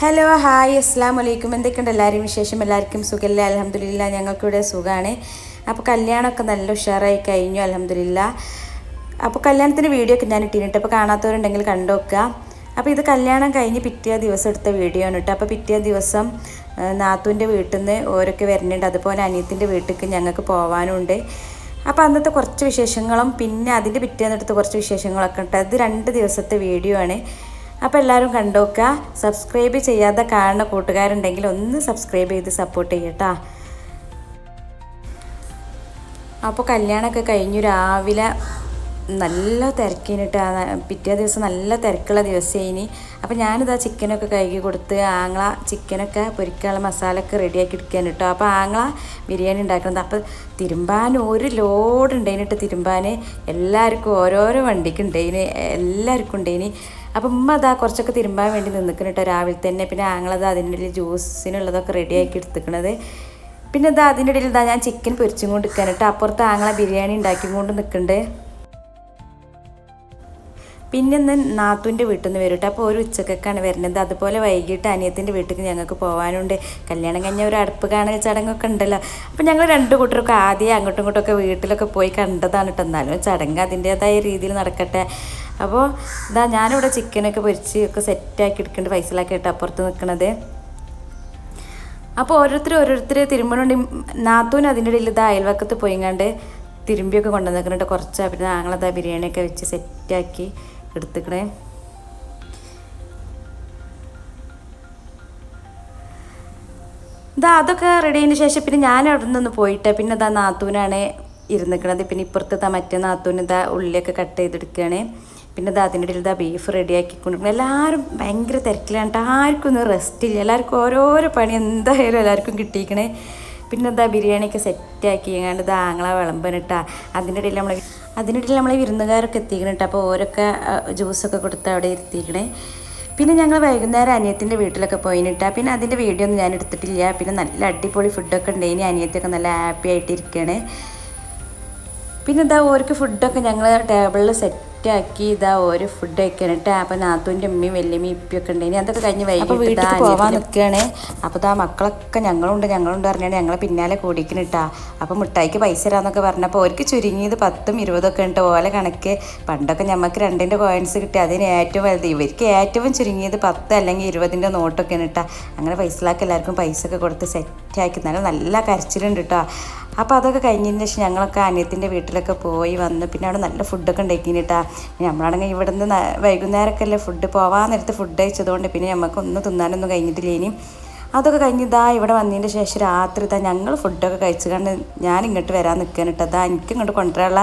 Hello hi അസ്സാം വലൈക്കും എന്തൊക്കെയുണ്ട് എല്ലാവരും? വിശേഷം എല്ലാവർക്കും സുഖമില്ല അലഹമില്ല ഞങ്ങൾക്കിവിടെ സുഖമാണ് അപ്പോൾ കല്യാണമൊക്കെ നല്ല ഉഷാറായി കഴിഞ്ഞു അലഹമില്ല അപ്പോൾ കല്യാണത്തിന്റെ വീഡിയോ ഒക്കെ ഞാൻ ഇട്ടിട്ട് അപ്പോൾ കാണാത്തവരുണ്ടെങ്കിൽ കണ്ടു അപ്പോൾ ഇത് കല്യാണം കഴിഞ്ഞ് പിറ്റേ ദിവസം എടുത്ത വീഡിയോ ആണ് കേട്ടോ. അപ്പോൾ പിറ്റേ ദിവസം നാത്തൂന്റെ വീട്ടിൽ നിന്ന് ഓരൊക്കെ വരുന്നുണ്ട്. അതുപോലെ അനിയത്തിന്റെ വീട്ടിലേക്ക് ഞങ്ങൾക്ക് പോകാനുണ്ട് അപ്പോൾ അന്നത്തെ കുറച്ച് വിശേഷങ്ങളും പിന്നെ അതിന്റെ പിറ്റേന്നെടുത്ത് കുറച്ച് വിശേഷങ്ങളൊക്കെ ഉണ്ട്. അത് രണ്ട് ദിവസത്തെ വീഡിയോ ആണ്. അപ്പോൾ എല്ലാവരും കണ്ടുനോക്കുക സബ്സ്ക്രൈബ് ചെയ്യാതെ കാണുന്ന കൂട്ടുകാരുണ്ടെങ്കിൽ ഒന്ന് സബ്സ്ക്രൈബ് ചെയ്ത് സപ്പോർട്ട് ചെയ്യട്ടോ. അപ്പോൾ കല്യാണമൊക്കെ കഴിഞ്ഞു. രാവിലെ നല്ല തിരക്കിനിട്ട്. പിറ്റേ ദിവസം നല്ല തിരക്കുള്ള ദിവസമായിനി അപ്പോൾ ഞാനിതാ ചിക്കനൊക്കെ കഴുകി കൊടുത്ത് ആങ്ങള ചിക്കനൊക്കെ പൊരിക്കാനുള്ള മസാലയൊക്കെ റെഡിയാക്കി എടുക്കാൻ കേട്ടോ അപ്പോൾ ആങ്ങള ബിരിയാണി ഉണ്ടാക്കുന്നത് അപ്പോൾ തിരുമ്പാൻ ഒരു ലോഡ് ഉണ്ടായിനിട്ട് തിരുമ്പാൻ എല്ലാവർക്കും ഓരോരോ വണ്ടിക്ക് ഉണ്ടായിന്. എല്ലാവർക്കും ഉണ്ടായിന്. അപ്പം ഉമ്മ അതാ കുറച്ചൊക്കെ തിരുമ്പാൻ വേണ്ടി നിന്നിക്കണം കേട്ടോ രാവിലെ തന്നെ. പിന്നെ ആങ്ങളത് അതിന്റെ ഇടയിൽ ജ്യൂസിനുള്ളതൊക്കെ റെഡിയാക്കി എടുത്തിക്കണത്. പിന്നെ ഇതാ അതിന്റെ ഇടയിൽ ഇതാ ഞാൻ ചിക്കൻ പൊരിച്ചും കൊണ്ട് നിൽക്കാൻ കേട്ടോ അപ്പുറത്ത് ആങ്ങളെ ബിരിയാണി ഉണ്ടാക്കി കൊണ്ട് നിൽക്കുന്നുണ്ട് പിന്നെ ഇന്ന് നാത്തൂന്റെ വീട്ടിൽ നിന്ന് വരും അപ്പോൾ ഒരു ഉച്ചക്കൊക്കെയാണ് വരുന്നത്. അതുപോലെ വൈകിട്ട് അനിയത്തിന്റെ വീട്ടിൽ ഞങ്ങൾക്ക് പോകാനുണ്ട് കല്യാണം കഴിഞ്ഞ ഒരു അടുപ്പ് കാണൽ ചടങ്ങൊക്കെ ഉണ്ടല്ലോ. അപ്പോൾ ഞങ്ങൾ രണ്ട് കൂട്ടരൊക്കെ ആദ്യം അങ്ങോട്ടും ഇങ്ങോട്ടൊക്കെ വീട്ടിലൊക്കെ പോയി കണ്ടതാണ് കേട്ടോ എന്നാലും ചടങ്ങ് അതിന്റേതായ രീതിയിൽ നടക്കട്ടെ. അപ്പോൾ ഇതാ ഞാനിവിടെ ചിക്കനൊക്കെ പൊരിച്ച് ഒക്കെ സെറ്റാക്കി എടുക്കേണ്ട ഇട്ട് അപ്പുറത്ത് നിൽക്കണത് അപ്പോൾ ഓരോരുത്തർ ഓരോരുത്തർ തിരുമ്പണുണ്ട്. നാത്തൂന് അതിന്റെ ഇടയിൽ ഇത് അയൽവക്കത്ത് പോയിങ്ങാണ്ട് തിരുമ്പിയൊക്കെ കൊണ്ടുവന്നിട്ട് കുറച്ച് പിന്നെ ഞങ്ങളതാ ബിരിയാണിയൊക്കെ വെച്ച് സെറ്റാക്കി എടുത്തുക്കണേ. ഇതാ അതൊക്കെ റെഡി ആയതിന് ശേഷം പിന്നെ ഞാൻ അവിടെ നിന്ന് പോയിട്ട് പിന്നെ ഇതാ നാത്തൂനാണ് ഇരുന്നിക്കണത്. പിന്നെ ഇപ്പുറത്തെ മറ്റേ നാത്തൂന് ഇതാ ഉള്ളിയൊക്കെ കട്ട് ചെയ്തെടുക്കുകയാണ് പിന്നെ ഇതാ അതിന്റെ ഇടയിൽ ഇതാ ബീഫ് റെഡിയാക്കി കൊണ്ടിരിക്കണം എല്ലാവരും ഭയങ്കര തിരക്കിലാണ്. ആർക്കും ഒന്നും റെസ്റ്റ് ഇല്ല. എല്ലാവർക്കും ഓരോരോ പണി എന്തായാലും എല്ലാവർക്കും കിട്ടിയിരിക്കണേ. പിന്നെ എന്താ ബിരിയാണിയൊക്കെ സെറ്റാക്കി എങ്ങാണ്ട് ഇതാ ആങ്ങളെ വിളമ്പനിട്ടാ അതിന്റെ ഇടയിൽ നമ്മൾ അതിന്റെ ഇടയിൽ നമ്മളെ വിരുന്നുകാരൊക്കെ എത്തിക്കണിട്ട് അപ്പോൾ ഓരൊക്കെ ജ്യൂസൊക്കെ കൊടുത്ത് അവിടെ ഇരുത്തിക്കണേ. പിന്നെ ഞങ്ങൾ വൈകുന്നേരം അനിയത്തിന്റെ വീട്ടിലൊക്കെ പോയിട്ടാ പിന്നെ അതിന്റെ വീഡിയോ ഒന്നും ഞാൻ എടുത്തിട്ടില്ല. പിന്നെ നല്ല അടിപൊളി ഫുഡൊക്കെ ഉണ്ടായിനി. അനിയത്തിയൊക്കെ നല്ല ഹാപ്പി ആയിട്ടിരിക്കുകയാണ് പിന്നെ ഇതാ ഓർക്ക് ഫുഡൊക്കെ ഞങ്ങൾ ടേബിളിൽ സെറ്റാക്കി ഇതാ ഓരോ ഫുഡ് കഴിക്കാനിട്ട് അപ്പം നാത്തൂന്റെ ഉമ്മയും വല്യമ്മയും ഇപ്പിയൊക്കെ ഉണ്ടായിനി അതൊക്കെ കഴിഞ്ഞ് വൈകിട്ട് വീട്ടിൽ പോവാൻ നിൽക്കുകയാണ് അപ്പോൾ ഇതാ മക്കളൊക്കെ ഞങ്ങളുണ്ട് ഞങ്ങളുണ്ട് പറഞ്ഞാണ് ഞങ്ങളെ പിന്നാലെ കൂടിക്കണിട്ടാ അപ്പോൾ മുട്ടായിക്ക് പൈസ തരാമെന്നൊക്കെ പറഞ്ഞപ്പോൾ അവർക്ക് ചുരുങ്ങിയത് പത്തും ഇരുപതൊക്കെ ഉണ്ട്. ഓല കണക്ക് പണ്ടൊക്കെ ഞമ്മക്ക് രണ്ടിന്റെ കോയിൻസ് കിട്ടി. അതിന് ഏറ്റവും വലുത് ഇവർക്ക് ഏറ്റവും ചുരുങ്ങിയത് പത്ത് അല്ലെങ്കിൽ ഇരുപതിന്റെ നോട്ടൊക്കെ ഇട്ടാ അങ്ങനെ പൈസലാക്കി എല്ലാവർക്കും പൈസ ഒക്കെ കൊടുത്ത് സെറ്റാക്കി നല്ല നല്ല കരച്ചിലുണ്ട് കേട്ടോ അപ്പോൾ അതൊക്കെ കഴിഞ്ഞതിന് ശേഷം ഞങ്ങളൊക്കെ അനിയത്തിന്റെ വീട്ടിലൊക്കെ പോയി വന്ന് പിന്നെ അവിടെ നല്ല ഫുഡൊക്കെ ഉണ്ടാക്കിയിട്ടാണ് നമ്മളാണെങ്കിൽ ഇവിടെ നിന്ന് വൈകുന്നേരമൊക്കെ അല്ലേ ഫുഡ് പോവാൻ നേരത്ത് ഫുഡ് കഴിച്ചതുകൊണ്ട് പിന്നെ നമുക്ക് നമുക്കൊന്നും തിന്നാനൊന്നും കഴിഞ്ഞിട്ടില്ല ഇനിയും. അതൊക്കെ കഴിഞ്ഞിതാ ഇവിടെ വന്നതിന്റെ ശേഷം രാത്രി ഇതാ ഞങ്ങൾ ഫുഡൊക്കെ കഴിച്ചു കണ്ട് ഞാൻ ഇങ്ങോട്ട് വരാൻ നിൽക്കാൻ കേട്ടോ അതാ എനിക്ക് ഇങ്ങോട്ട് കൊണ്ടുവരാനുള്ള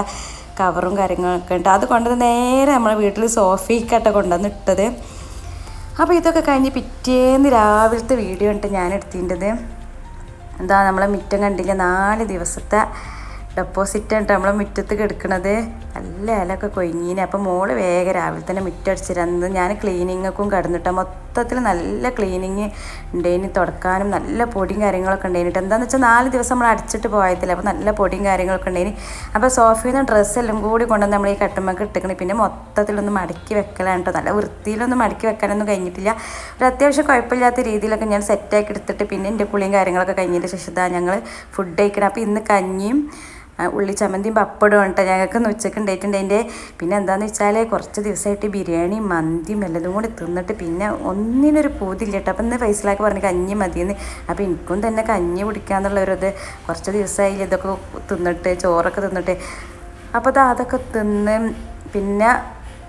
കവറും കാര്യങ്ങളൊക്കെ ഉണ്ട്. അത് കൊണ്ടുവന്ന് നേരെ നമ്മളെ വീട്ടിൽ സോഫിക്കട്ട കൊണ്ടുവന്ന് ഇട്ടത്. അപ്പോൾ ഇതൊക്കെ കഴിഞ്ഞ് പിറ്റേന്ന് രാവിലത്തെ വീഡിയോ ഉണ്ട് ഞാൻ എടുത്തിന്റെത് എന്താ നമ്മളെ മുറ്റം കണ്ടില്ല? നാല് ദിവസത്തെ ഡെപ്പോസിറ്റ് ആയിട്ട് നമ്മളെ മുറ്റത്ത് കിടക്കണത്. നല്ല ഇലയൊക്കെ കൊഴിഞ്ഞീന് അപ്പോൾ മോൾ വേഗം രാവിലെ തന്നെ മുറ്റടിച്ചിരുന്നത് ഞാൻ ക്ലീനിങ്ങൊക്കെ കടന്നിട്ട്. മൊത്തത്തിൽ നല്ല ക്ലീനിങ് ഉണ്ടായിന് തുടക്കാനും നല്ല പൊടിയും കാര്യങ്ങളൊക്കെ ഉണ്ടായിട്ട് എന്താണെന്ന് വെച്ചാൽ നാല് ദിവസം നമ്മൾ അടിച്ചിട്ട് പോയതില്ല അപ്പോൾ നല്ല പൊടിയും കാര്യങ്ങളൊക്കെ ഉണ്ടായിന് അപ്പോൾ സോഫയിൽ നിന്ന് ഡ്രസ്സെല്ലാം കൂടി കൊണ്ടുവന്ന് നമ്മൾ ഈ കട്ടുമ്മക്ക് ഇട്ടിക്കണേ. പിന്നെ മൊത്തത്തിലൊന്ന് മടക്കി വെക്കലാണ് കേട്ടോ നല്ല വൃത്തിയിലൊന്നും മടക്കി വെക്കാനൊന്നും കഴിഞ്ഞിട്ടില്ല. ഒരു അത്യാവശ്യം കുഴപ്പമില്ലാത്ത രീതിയിലൊക്കെ ഞാൻ സെറ്റാക്കി എടുത്തിട്ട് പിന്നെ എന്റെ കുളിയും കാര്യങ്ങളൊക്കെ കഴിഞ്ഞതിന്റെ ശേഷം ഞങ്ങൾ ഫുഡ് കഴിക്കണം. അപ്പോൾ ഇന്ന് കഞ്ഞിയും ഉള്ളി ചമ്മന്തിയും പപ്പടവും കേട്ടോ ഞങ്ങൾക്ക് ഇന്ന് ഉച്ചയ്ക്ക് ഉണ്ടായിട്ടുണ്ട് അതിന്റെ പിന്നെ എന്താണെന്ന് വെച്ചാൽ കുറച്ച് ദിവസമായിട്ട് ബിരിയാണി മന്തിയും എല്ലതും കൂടി തിന്നിട്ട് പിന്നെ ഒന്നിനൊരു പൂതില്ല കേട്ടോ അപ്പം ഇന്ന് പൈസയിലാക്കി പറഞ്ഞ് കഞ്ഞി മതിയെന്ന്. അപ്പോൾ എനിക്കും തന്നെ കഞ്ഞി കുടിക്കാന്നുള്ള ഒരു കുറച്ച് ദിവസമായി ഇതൊക്കെ തിന്നിട്ട് ചോറൊക്കെ തിന്നിട്ട്. അപ്പോൾ അത് അതൊക്കെ തിന്ന് പിന്നെ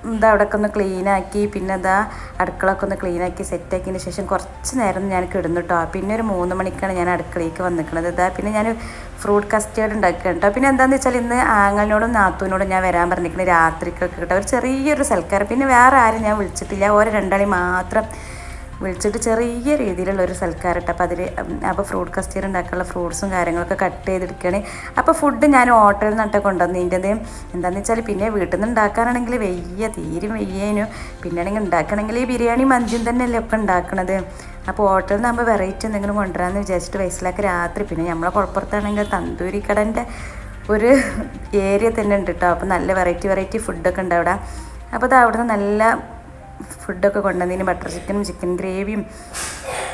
ഇതാ അവിടെയൊക്കെ ഒന്ന് ക്ലീനാക്കി പിന്നെ ഇതാ അടുക്കളൊക്കെ ഒന്ന് ക്ലീനാക്കി സെറ്റാക്കിയതിന് ശേഷം കുറച്ച് നേരം ഞാൻ കിടന്നു കേട്ടോ പിന്നെ ഒരു മൂന്ന് മണിക്കാണ് ഞാൻ അടുക്കളയ്ക്ക് വന്നിരിക്കുന്നത് ഇതാ പിന്നെ ഞാൻ ഫ്രൂട്ട് കസ്റ്റേർഡ് ഉണ്ടാക്കുക കേട്ടോ പിന്നെ എന്താണെന്ന് വെച്ചാൽ ഇന്ന് ആങ്ങളിനോടും നാത്തൂനോടും ഞാൻ വരാൻ പറഞ്ഞിരിക്കുന്നത് രാത്രിക്കൊക്കെ കേട്ടോ ഒരു ചെറിയൊരു സൽക്കാരം പിന്നെ വേറെ ആരും ഞാൻ വിളിച്ചിട്ടില്ല. ഓരോ രണ്ടാളി മാത്രം വിളിച്ചിട്ട് ചെറിയ രീതിയിലുള്ള ഒരു സൽക്കാരം അപ്പോൾ അതിൽ അപ്പോൾ ഫ്രൂട്ട് കസ്റ്റീർ ഉണ്ടാക്കാനുള്ള ഫ്രൂട്ട്സും കാര്യങ്ങളൊക്കെ കട്ട് ചെയ്തെടുക്കുകയാണ് അപ്പോൾ ഫുഡ് ഞാൻ ഹോട്ടലിൽ നിന്നിട്ട് കൊണ്ടുവന്നതിന്റെത് എന്താണെന്ന് വെച്ചാൽ പിന്നെ വീട്ടിൽ നിന്ന് ഉണ്ടാക്കാനാണെങ്കിൽ വെയ്യ തീരും വെയ്യേനു. പിന്നെ ആണെങ്കിൽ ഉണ്ടാക്കണമെങ്കിൽ ഈ ബിരിയാണി മന്തിയും തന്നെയല്ലേ ഒക്കെ ഉണ്ടാക്കണത്. അപ്പോൾ ഹോട്ടലിൽ നിന്നാകുമ്പോൾ വെറൈറ്റി എന്തെങ്കിലും കൊണ്ടുവരാമെന്ന് വിചാരിച്ചിട്ട് വയസ്സിലാക്കി രാത്രി പിന്നെ നമ്മളെ കുഴപ്പുറത്താണെങ്കിൽ തന്തൂരി കടന്റെ ഒരു ഏരിയ തന്നെ ഉണ്ട് കേട്ടോ. അപ്പോൾ നല്ല വെറൈറ്റി വെറൈറ്റി ഫുഡൊക്കെ ഉണ്ട് അവിടെ. അപ്പോൾ അത് അവിടുന്ന് നല്ല ഫുഡൊക്കെ കൊണ്ടുവന്നതിന് ബട്ടർ ചിക്കനും ചിക്കൻ ഗ്രേവിയും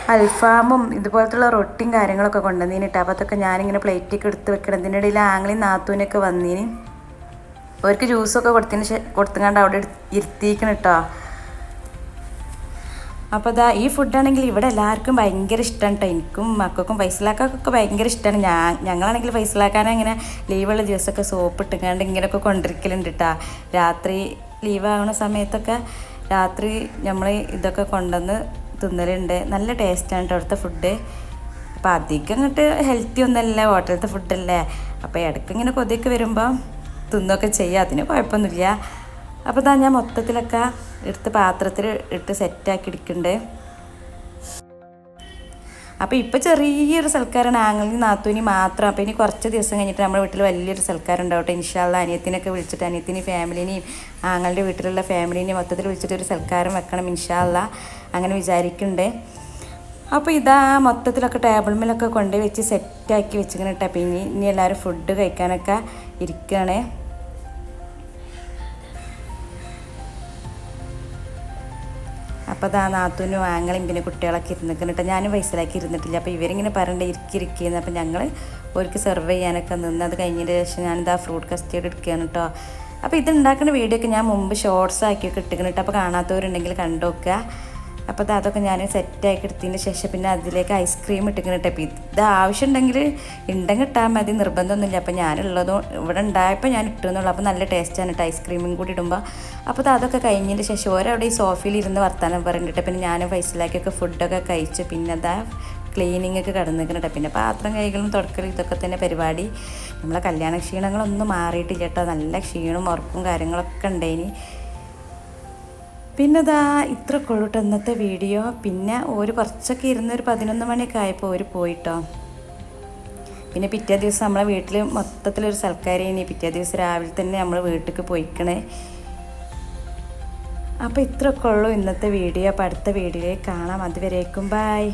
അൽഫാമും ഇതുപോലത്തുള്ള റൊട്ടിയും കാര്യങ്ങളൊക്കെ കൊണ്ടുവന്നതിന് കേട്ടോ അപ്പോൾ അതൊക്കെ ഞാനിങ്ങനെ പ്ലേറ്റൊക്കെ എടുത്ത് വെക്കണം. ഇതിന്റെ ഇടയിൽ ആംഗ്ലി നാത്തൂനൊക്കെ വന്നീന്. അവർക്ക് ജ്യൂസൊക്കെ കൊടുത്തതിന് കൊടുത്തുകൊണ്ട് അവിടെ ഇരുത്തിയിരിക്കണം കേട്ടോ അപ്പോൾ അതാ ഈ ഫുഡാണെങ്കിൽ ഇവിടെ എല്ലാവർക്കും ഭയങ്കര ഇഷ്ടമാണ് കേട്ടോ എനിക്കും മക്കൾക്കും ഫൈസലാക്കൊക്കെ ഭയങ്കര ഇഷ്ടമാണ് ഞാൻ ഞങ്ങളാണെങ്കിൽ ഫൈസലാക്കാൻ അങ്ങനെ ലീവുള്ള ദിവസമൊക്കെ സോപ്പ് ഇട്ടുകൊണ്ട് ഇങ്ങനെയൊക്കെ കൊണ്ടിരിക്കലുണ്ട് കേട്ടോ രാത്രി ലീവാകുന്ന സമയത്തൊക്കെ രാത്രി നമ്മൾ ഇതൊക്കെ കൊണ്ടുവന്ന് തിന്നലുണ്ട്. നല്ല ടേസ്റ്റാണ് അവിടുത്തെ ഫുഡ് അപ്പോൾ അധികം ഇങ്ങോട്ട് ഹെൽത്തി ഒന്നല്ല ഹോട്ടലത്തെ ഫുഡല്ലേ അപ്പോൾ ഇടയ്ക്ക് ഇങ്ങനെ കൊതിയൊക്കെ വരുമ്പോൾ തിന്നൊക്കെ ചെയ്യുക അതിന് കുഴപ്പമൊന്നുമില്ല. അപ്പോൾ ഇതാ ഞാൻ മൊത്തത്തിലൊക്കെ എടുത്ത് പാത്രത്തിൽ ഇട്ട് സെറ്റാക്കി എടുക്കുന്നുണ്ട്. അപ്പോൾ ഇപ്പോൾ ചെറിയൊരു സൽക്കാരമാണ് ആങ്ങളിൽ നാത്തൂനി മാത്രം. അപ്പോൾ ഇനി കുറച്ച് ദിവസം കഴിഞ്ഞിട്ട് നമ്മുടെ വീട്ടിൽ വലിയൊരു സൽക്കാരം ഉണ്ടാവട്ടെ ഇൻഷാല്ല അനിയത്തിനൊക്കെ വിളിച്ചിട്ട് അനിയത്തിനെയും ഫാമിലിനെയും ആങ്ങളുടെ വീട്ടിലുള്ള ഫാമിലിനെയും മൊത്തത്തിൽ വിളിച്ചിട്ട് ഒരു സൽക്കാരം വെക്കണം ഇൻഷാല്ല അങ്ങനെ വിചാരിക്കുന്നുണ്ട് അപ്പോൾ ഇതാ മൊത്തത്തിലൊക്കെ ടേബിൾ മേലൊക്കെ കൊണ്ടുപോയി വെച്ച് സെറ്റാക്കി വെച്ചിങ്ങനെ കേട്ടോ. അപ്പോൾ ഇനി ഇനി എല്ലാവരും ഫുഡ് കഴിക്കാനൊക്കെ ഇരിക്കുകയാണേ അപ്പോൾ അതാ നാത്തൂനും ആങ്ങളും പിന്നെ കുട്ടികളൊക്കെ ഇരുന്നിട്ട് ഞാനും വയസ്സിലാക്കി ഇരുന്നിട്ടില്ല. അപ്പോൾ ഇവരിങ്ങനെ പറയണ്ട ഇരിക്കിരിക്കുന്നു അപ്പോൾ ഞങ്ങൾ അവർക്ക് സെർവ് ചെയ്യാനൊക്കെ നിന്ന് അത് കഴിഞ്ഞതിന് ശേഷം ഞാനിതാ ഫ്രൂട്ട് കസ്റ്റേർഡ് എടുക്കുകയാണ് കേട്ടോ. അപ്പോൾ ഇത് ഉണ്ടാക്കുന്ന വീഡിയോ ഒക്കെ ഞാൻ മുമ്പ് ഷോർട്സ് ആക്കിയൊക്കെ ഇട്ടിരിക്കുന്നു കേട്ടോ. അപ്പോൾ കാണാത്തവരുണ്ടെങ്കിൽ കണ്ടു നോക്കുക അപ്പോൾ അത് അതൊക്കെ ഞാൻ സെറ്റാക്കി എടുത്തതിന് ശേഷം പിന്നെ അതിലേക്ക് ഐസ്ക്രീം ഇട്ടിങ്ങനെ കേട്ടോ അപ്പോൾ ഇത് ആവശ്യമുണ്ടെങ്കിൽ ഉണ്ടെങ്കിൽ ഇട്ടാൽ മതി നിർബന്ധമൊന്നുമില്ല. അപ്പോൾ ഞാനുള്ളതും ഇവിടെ ഉണ്ടായപ്പോൾ ഞാൻ ഇട്ടുന്നുള്ളൂ അപ്പോൾ നല്ല ടേസ്റ്റാണ് കേട്ടോ ഐസ്ക്രീമും കൂടി ഇടുമ്പോൾ അപ്പോൾ അതൊക്കെ കഴിഞ്ഞതിന് ശേഷം ഓരവിടെ ഈ സോഫയിൽ ഇരുന്ന് വർത്താനം പറഞ്ഞിട്ട് പിന്നെ ഞാൻ ഫൈസിലാക്കിയൊക്കെ ഫുഡൊക്കെ കഴിച്ച്. പിന്നെ അതാ ക്ലീനിങ് ഒക്കെ കിടന്നിരിക്കണ പിന്നെ പാത്രം കൈകളും തുടക്കലും ഇതൊക്കെ തന്നെ പരിപാടി. നമ്മളെ കല്യാണ ക്ഷീണങ്ങളൊന്നും മാറിയിട്ടില്ല കേട്ടോ നല്ല ക്ഷീണവും ഉറപ്പും കാര്യങ്ങളൊക്കെ ഉണ്ടായിനി പിന്നെ ഇതാ ഇത്ര കൊള്ളൂട്ടോ ഇന്നത്തെ വീഡിയോ. പിന്നെ ഒരു കുറച്ചൊക്കെ ഇരുന്ന് ഒരു പതിനൊന്ന് മണിയൊക്കെ ആയപ്പോൾ ഒരു പോയിട്ടോ. പിന്നെ പിറ്റേ ദിവസം നമ്മളെ വീട്ടിൽ മൊത്തത്തിലൊരു സൽക്കാരിനി. പിറ്റേ ദിവസം രാവിലെ തന്നെ നമ്മൾ വീട്ടിലേക്ക് പോയിക്കണേ. അപ്പോൾ ഇത്രയൊക്കെ ഉള്ളൂ ഇന്നത്തെ വീഡിയോ. അപ്പോൾ അടുത്ത വീഡിയോയിൽ കാണാം. അതുവരേക്കും ബായ്.